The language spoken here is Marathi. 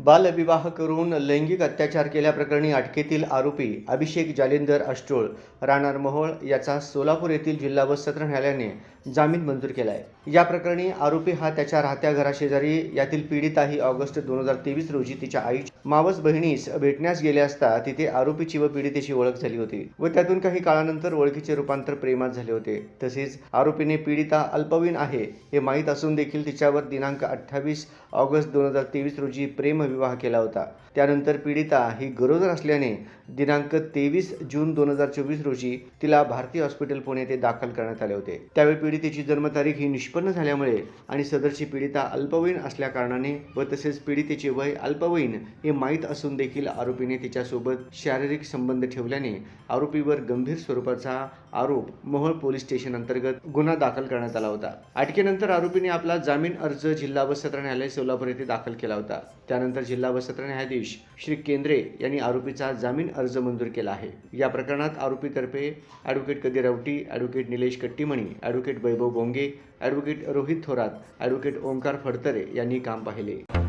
बालविवाह करून लैंगिक अत्याचार केल्याप्रकरणी अटकेतील आरोपी अभिषेक जालिंदर अष्टोळ राहणार मोहोळ याचा सोलापूर येथील जिल्हा व सत्र न्यायालयाने जामीन मंजूर केला आहे या प्रकरणी आरोपी हा त्याच्या राहत्या घराशेजारी यातील पीडिता ही ऑगस्ट दोन हजार तेवीस रोजी तिच्या आई मावस बहिणीस भेटण्यास गेले असता तिथे आरोपीची व पीडितेची ओळख झाली होती व त्यातून काही काळानंतर ओळखीचे रूपांतर प्रेमात झाले होते. तसेच आरोपीने पीडिता अल्पवीन आहे हे माहीत असून देखील तिच्यावर दिनांक अठ्ठावीस ऑगस्ट दोन हजार तेवीस रोजी प्रेम विवाह केला होता. त्यानंतर पीडिता ही गरोदर असल्याने दिनांक तेवीस जून दोन हजार चोवीस रोजी तिला भारतीय हॉस्पिटल पुणे येथे दाखल करण्यात आले होते. त्यावेळी पीडितेची जन्मतारीख ही निष्पन्न झाल्यामुळे आणि सदरची पीडिता अल्पवयीन असल्याकारणाने व तसेच पीडितेचे वय अल्पवयीन हे माहीत असून देखील आरोपीने तिच्यासोबत शारीरिक संबंध ठेवल्याने आरोपीवर गंभीर स्वरूपाचा आरोप मोहोळ पोलीस स्टेशन अंतर्गत गुन्हा दाखल करण्यात आला होता. अटकेनंतर आरोपीने आपला जामीन अर्ज जिल्हा व सत्र न्यायालय सोलापूर येथे दाखल केला होता. त्यानंतर त्यानंतर जिल्हा व सत्र न्यायाधीश श्री केंद्रे यांनी आरोपीचा जामीन अर्ज मंजूर केला आहे. या प्रकरणात आरोपीतर्फे advocate Kadir Rawati advocate Nilesh Kattimani advocate Vaibhav Bonge advocate Rohit Thorat advocate Omkar Phadtare यांनी काम पाहिले.